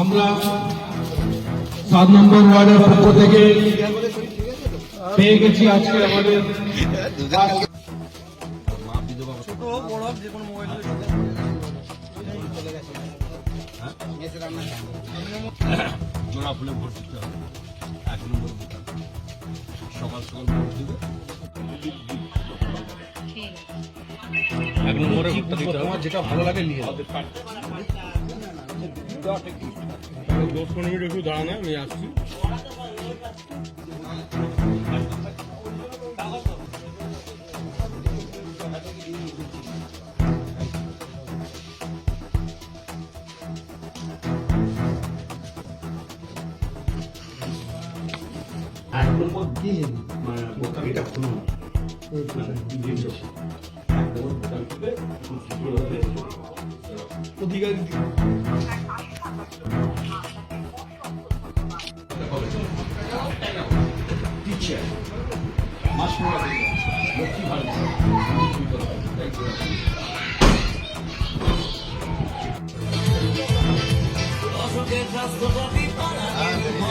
আমরা সাত নম্বর ওয়ার্ডের পক্ষ থেকে পেয়ে গেছি আজকে আমাদের সকাল সকাল এক নম্বরে ভোটটা দিতে হবে। তোমার যেটা ভালো লাগে নিয়ে। দশ পনেরো মিনিট একটু দাঁড়ানো আমি আসছি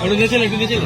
একটু নিয়েছেন একটু নিয়েছেন